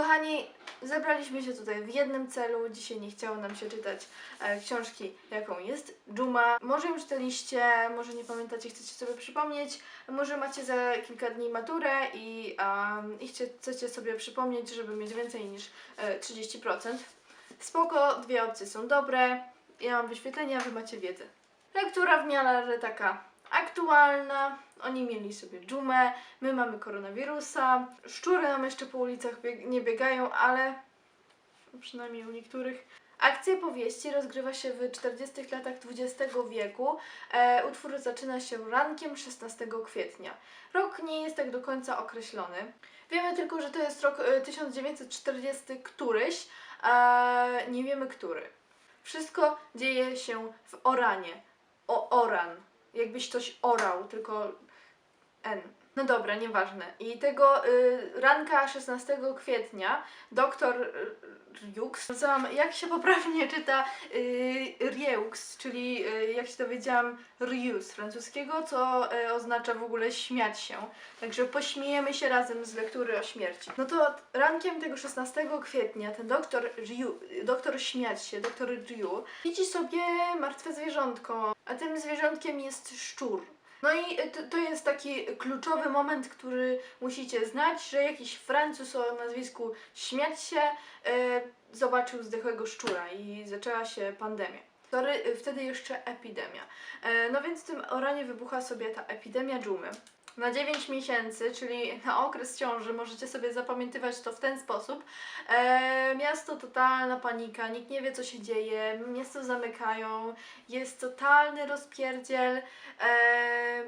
Kochani, zebraliśmy się tutaj w jednym celu. Dzisiaj nie chciało nam się czytać e, książki, jaką jest Dżuma. Może już czytaliście, może nie pamiętacie, chcecie sobie przypomnieć. Może macie za kilka dni maturę i, um, i chcecie sobie przypomnieć, żeby mieć więcej niż e, 30%. Spoko, dwie opcje są dobre. Ja mam wyświetlenia, wy macie wiedzę. Lektura w miarę taka aktualna. Oni mieli sobie dżumę, my mamy koronawirusa. Szczury nam jeszcze po ulicach bieg- nie biegają, ale przynajmniej u niektórych. Akcja powieści rozgrywa się w 40 latach XX wieku. E, utwór zaczyna się rankiem 16 kwietnia. Rok nie jest tak do końca określony. Wiemy tylko, że to jest rok e, 1940 któryś, a nie wiemy który. Wszystko dzieje się w Oranie. O Oran. Jakbyś coś orał, tylko N. No dobra, nieważne. I tego y, ranka 16 kwietnia doktor y, Riux, nazywam, jak się poprawnie czyta y, Rieux, czyli y, jak się dowiedziałam z francuskiego, co y, oznacza w ogóle śmiać się. Także pośmiejemy się razem z lektury o śmierci. No to rankiem tego 16 kwietnia ten doktor Riu, doktor śmiać się, doktor Riu, widzi sobie martwe zwierzątko, a tym zwierzątkiem jest szczur. No i to, to jest taki kluczowy moment, który musicie znać, że jakiś Francuz o nazwisku śmiać się e, zobaczył zdechłego szczura i zaczęła się pandemia. Y, wtedy jeszcze epidemia. No więc w tym Oranie wybucha sobie ta epidemia dżumy. Na 9 miesięcy, czyli na okres ciąży, możecie sobie zapamiętywać to w ten sposób. E, miasto totalna panika, nikt nie wie co się dzieje, miasto zamykają, jest totalny rozpierdziel. E,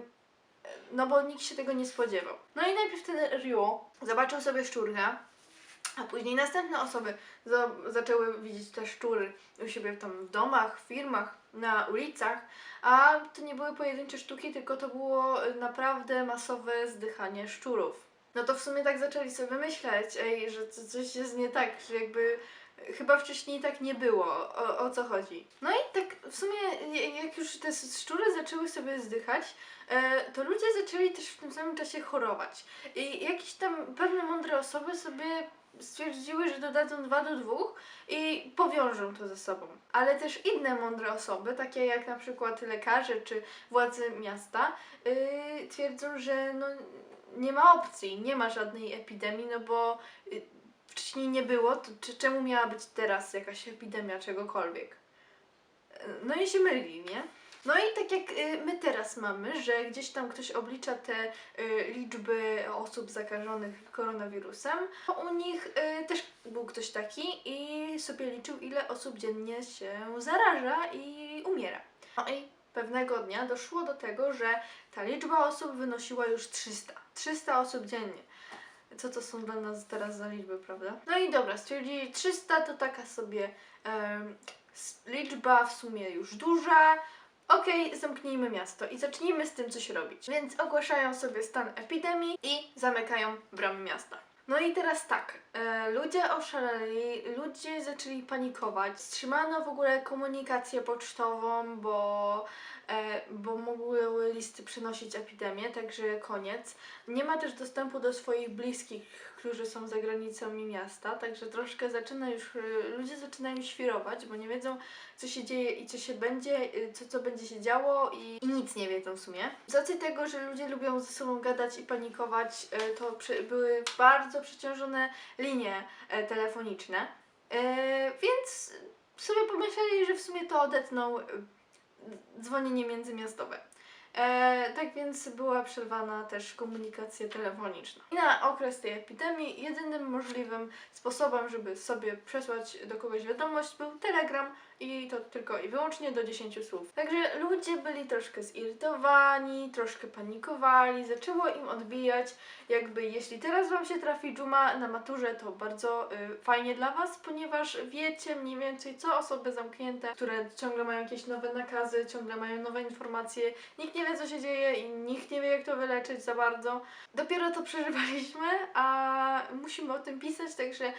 no bo nikt się tego nie spodziewał. No i najpierw ten Ryu zobaczył sobie szczurka, a później następne osoby za zaczęły widzieć te szczury u siebie tam w domach, w firmach, na ulicach, a to nie były pojedyncze sztuki, tylko to było naprawdę masowe zdychanie szczurów. No to w sumie tak zaczęli sobie myśleć, ej, że co- coś jest nie tak, że jakby chyba wcześniej tak nie było, o, o co chodzi. No i tak w sumie jak już te szczury zaczęły sobie zdychać, e, to ludzie zaczęli też w tym samym czasie chorować. I jakieś tam pewne mądre osoby sobie stwierdziły, że dodadzą 2 do 2 i powiążą to ze sobą. Ale też inne mądre osoby, takie jak na przykład lekarze czy władze miasta, yy, twierdzą, że no, nie ma opcji, nie ma żadnej epidemii, no bo yy, wcześniej nie było, to czy, czemu miała być teraz jakaś epidemia czegokolwiek? No i się myli, nie? No i tak jak y, my teraz mamy, że gdzieś tam ktoś oblicza te y, liczby osób zakażonych koronawirusem, to u nich y, też był ktoś taki i sobie liczył, ile osób dziennie się zaraża i umiera. No i pewnego dnia doszło do tego, że ta liczba osób wynosiła już 300. 300 osób dziennie. Co to są dla nas teraz za liczby, prawda? No i dobra, stwierdzili 300 to taka sobie s- liczba w sumie już duża, Okej, zamknijmy miasto i zacznijmy z tym coś robić. Więc ogłaszają sobie stan epidemii i zamykają bramy miasta. No i teraz tak, e, ludzie oszaleli, ludzie zaczęli panikować, wstrzymano w ogóle komunikację pocztową, bo, bo mogły listy przynosić epidemię, także koniec. Nie ma też dostępu do swoich bliskich, którzy są za granicami miasta, także troszkę zaczyna już, e, ludzie zaczynają świrować, bo nie wiedzą co się dzieje i co się będzie, y, co, co będzie się działo i, i nic nie wiedzą w sumie. Z racji tego, że ludzie lubią ze sobą gadać i panikować, to przy, były bardzo przeciążone linie e, telefoniczne, E, więc sobie pomyśleli, że w sumie to odetną dzwonienie międzymiastowe. E, tak więc była przerwana też komunikacja telefoniczna. I na okres tej epidemii jedynym możliwym sposobem, żeby sobie przesłać do kogoś wiadomość był telegram i to tylko i wyłącznie do 10 słów. Także ludzie byli troszkę zirytowani, troszkę panikowali, zaczęło im odbijać, jakby jeśli teraz Wam się trafi dżuma na maturze, to bardzo y, fajnie dla Was, ponieważ wiecie mniej więcej co osoby zamknięte, które ciągle mają jakieś nowe nakazy, ciągle mają nowe informacje, nikt nie wie co się dzieje i nikt nie wie jak to wyleczyć za bardzo. Dopiero to przeżywaliśmy, a musimy o tym pisać, także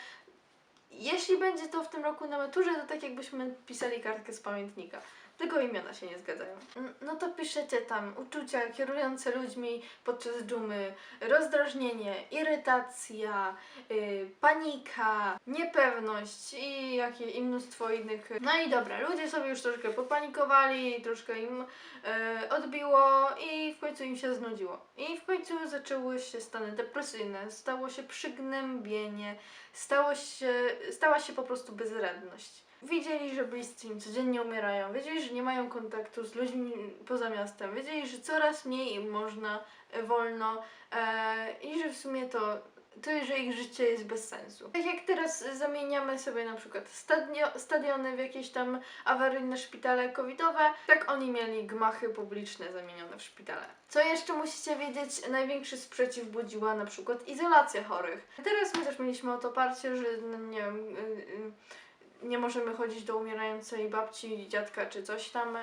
jeśli będzie to w tym roku na maturze, to tak jakbyśmy pisali kartkę z pamiętnika. tylko imiona się nie zgadzają. N- No to piszecie tam uczucia kierujące ludźmi podczas dżumy, rozdrażnienie, irytacja, y, panika, niepewność i, jakie, i mnóstwo innych. No i dobra, ludzie sobie już troszkę popanikowali, troszkę im e, odbiło i w końcu im się znudziło. I w końcu zaczęły się stany depresyjne, stało się przygnębienie, stało się, stała się po prostu bezradność. Widzieli, że bliscy im codziennie umierają, wiedzieli, że nie mają kontaktu z ludźmi poza miastem, wiedzieli, że coraz mniej im można, e, wolno e, i że w sumie to, to, że ich życie jest bez sensu. Tak jak teraz zamieniamy sobie na przykład stadio, stadiony w jakieś tam awaryjne szpitale covidowe, tak oni mieli gmachy publiczne zamienione w szpitale. Co jeszcze musicie wiedzieć, największy sprzeciw budziła na przykład izolacja chorych. Teraz my też mieliśmy o to parcie, że no, nie wiem, y, y, nie możemy chodzić do umierającej babci, dziadka czy coś tam.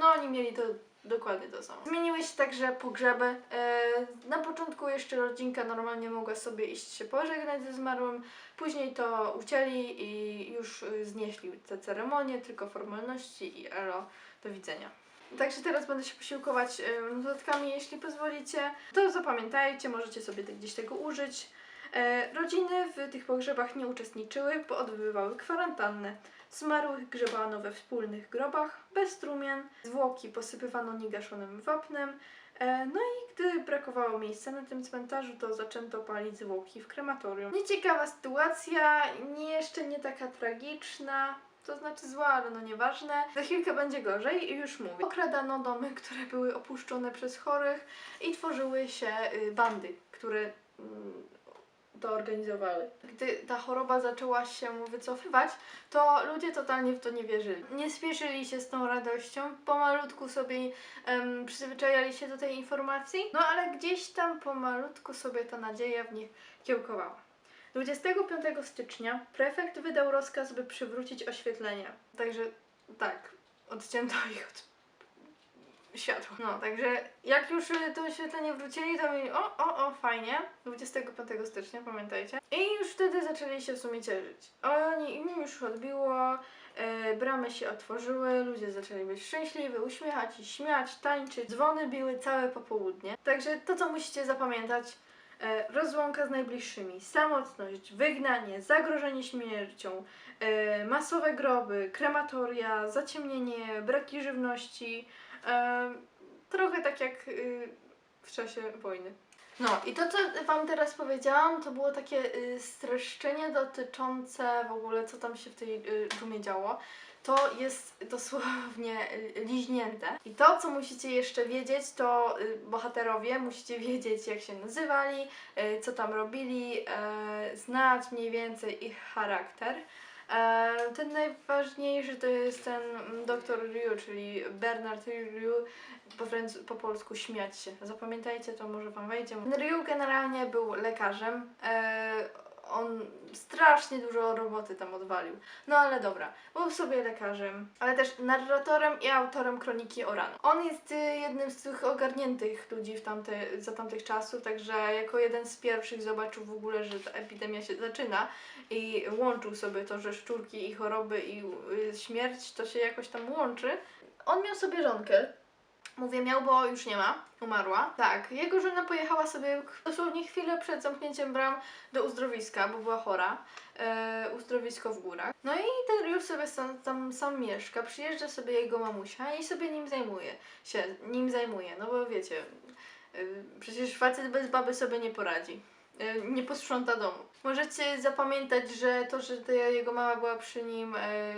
No oni mieli to dokładnie to samo. Zmieniły się także pogrzeby. E, Na początku jeszcze rodzinka normalnie mogła sobie iść się pożegnać ze zmarłym, później to ucięli i już y, znieśli te ceremonie, tylko formalności i elo, do widzenia. Także teraz będę się posiłkować notatkami, jeśli pozwolicie. To zapamiętajcie, możecie sobie gdzieś tego użyć. E, rodziny w tych pogrzebach nie uczestniczyły, bo odbywały kwarantannę. Zmarłych grzebano we wspólnych grobach, bez trumien, zwłoki posypywano niegaszonym wapnem. E, no i gdy brakowało miejsca na tym cmentarzu, to zaczęto palić zwłoki w krematorium. Nieciekawa sytuacja, nie jeszcze nie taka tragiczna. To znaczy zła, ale no nieważne. Za chwilkę będzie gorzej i już mówię. Okradano domy, które były opuszczone przez chorych i tworzyły się y, bandy, które mm, to organizowały. Gdy ta choroba zaczęła się wycofywać, to ludzie totalnie w to nie wierzyli. Nie spieszyli się z tą radością, pomalutku sobie em, przyzwyczajali się do tej informacji, no ale gdzieś tam pomalutku sobie ta nadzieja w nich kiełkowała. 25 stycznia prefekt wydał rozkaz, by przywrócić oświetlenie. Także tak, odcięto ich od światła. No, także jak już y, to oświetlenie wrócili, to mieli o, o, o, fajnie, 25 stycznia, pamiętajcie. I już wtedy zaczęli się w sumie cieszyć. Oni, im już odbiło, e, bramy się otworzyły, ludzie zaczęli być szczęśliwi, uśmiechać i śmiać, tańczyć, dzwony biły całe popołudnie. Także to, co musicie zapamiętać, e, rozłąka z najbliższymi, samotność, wygnanie, zagrożenie śmiercią, e, masowe groby, krematoria, zaciemnienie, braki żywności, trochę tak jak y, w czasie wojny. No i to, co Wam teraz powiedziałam, to było takie y, streszczenie dotyczące w ogóle, co tam się w tej y, dżumie działo. To jest dosłownie y, liźnięte. I to, co musicie jeszcze wiedzieć, to y, bohaterowie musicie wiedzieć, jak się nazywali, co tam robili, e, znać mniej więcej ich charakter. E, ten najważniejszy to jest ten dr Ryu, czyli Bernard Ryu, po, po polsku śmiać się. Zapamiętajcie to, może Wam wejdzie. Ryu generalnie był lekarzem. On strasznie dużo roboty tam odwalił. No ale dobra, był sobie lekarzem, ale też narratorem i autorem kroniki Oranu. On jest y, jednym z tych ogarniętych ludzi w tamte, za tamtych czasów, także jako jeden z pierwszych zobaczył w ogóle, że ta epidemia się zaczyna i łączył sobie to, że szczurki i choroby i y, śmierć to się jakoś tam łączy. On miał sobie żonkę, Mówię miał, bo już nie ma. Umarła. Tak, jego żona pojechała sobie dosłownie chwilę przed zamknięciem bram do uzdrowiska, bo była chora. E, uzdrowisko w górach. No i ten już sobie sam, tam sam mieszka. Przyjeżdża sobie jego mamusia i sobie nim zajmuje się, nim zajmuje. No bo wiecie, e, przecież facet bez baby sobie nie poradzi. E, nie posprząta domu. Możecie zapamiętać, że to, że jego mama była przy nim, e,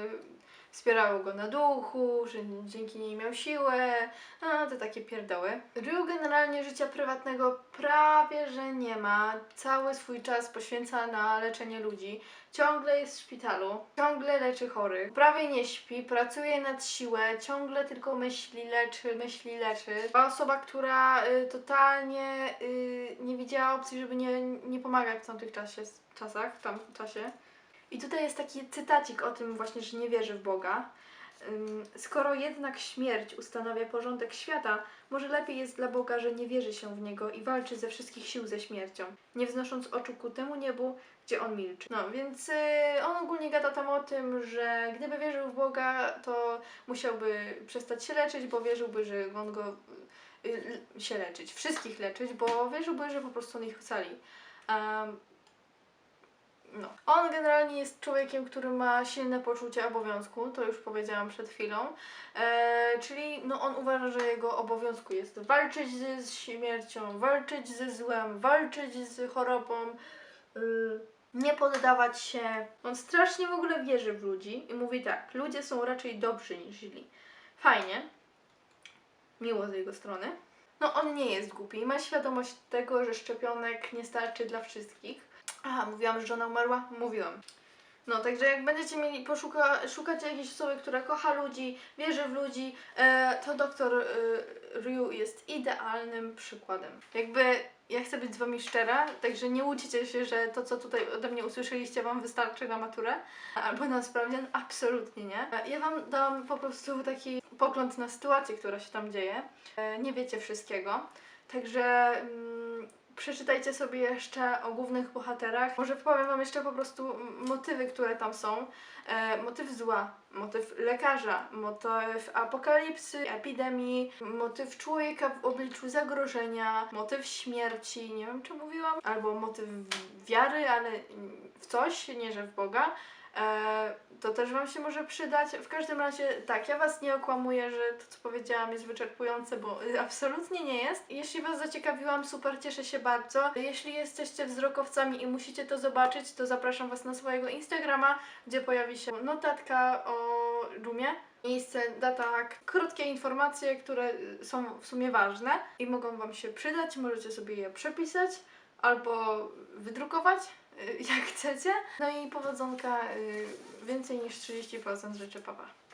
wspierało go na duchu, że dzięki niej miał siłę, no to takie pierdoły. Ryu generalnie życia prywatnego prawie, że nie ma. Cały swój czas poświęca na leczenie ludzi. Ciągle jest w szpitalu, ciągle leczy chorych, prawie nie śpi, pracuje nad siłę, ciągle tylko myśli, leczy, myśli, leczy. Była osoba, która y, totalnie y, nie widziała opcji, żeby nie, nie pomagać w tamtych czasie, czasach, w tamtym czasie. I tutaj jest taki cytacik o tym właśnie, że nie wierzy w Boga. Skoro jednak śmierć ustanawia porządek świata, może lepiej jest dla Boga, że nie wierzy się w Niego i walczy ze wszystkich sił ze śmiercią, nie wznosząc oczu ku temu niebu, gdzie On milczy. No, więc y, on ogólnie gada tam o tym, że gdyby wierzył w Boga, to musiałby przestać się leczyć, bo wierzyłby, że On go y, y, się leczyć, wszystkich leczyć, bo wierzyłby, że po prostu on ich ocali. Um, no. On generalnie jest człowiekiem, który ma silne poczucie obowiązku, to już powiedziałam przed chwilą. E, czyli no, on uważa, że jego obowiązku jest walczyć z, z śmiercią, walczyć ze złem, walczyć z chorobą, y, nie poddawać się. On strasznie w ogóle wierzy w ludzi i mówi tak: ludzie są raczej dobrzy niż źli. Fajnie. Miło z jego strony. No, on nie jest głupi. Ma świadomość tego, że szczepionek nie starczy dla wszystkich. Aha, mówiłam, że żona umarła? Mówiłam. No, także jak będziecie mieli poszuka, szukać jakiejś osoby, która kocha ludzi, wierzy w ludzi, e, to doktor e, Ryu jest idealnym przykładem. Jakby ja chcę być z wami szczera, także nie łudźcie się, że to, co tutaj ode mnie usłyszeliście, wam wystarczy na maturę albo na sprawdzian. Absolutnie nie. E, Ja wam dam po prostu taki pogląd na sytuację, która się tam dzieje. E, nie wiecie wszystkiego. Także mm, przeczytajcie sobie jeszcze o głównych bohaterach. Może powiem Wam jeszcze po prostu motywy, które tam są. E, motyw zła, motyw lekarza, motyw apokalipsy, epidemii, motyw człowieka w obliczu zagrożenia, motyw śmierci, nie wiem czy mówiłam, albo motyw wiary, ale w coś, nie że w Boga. E, to też Wam się może przydać. W każdym razie, tak, ja Was nie okłamuję, że to, co powiedziałam, jest wyczerpujące, bo absolutnie nie jest. Jeśli Was zaciekawiłam, super, cieszę się bardzo. Jeśli jesteście wzrokowcami i musicie to zobaczyć, to zapraszam Was na swojego Instagrama, gdzie pojawi się notatka o Dumie. Miejsce, data, krótkie informacje, które są w sumie ważne i mogą Wam się przydać. Możecie sobie je przepisać albo wydrukować, jak chcecie. No i powodzonka y, więcej niż 30% rzeczy papa.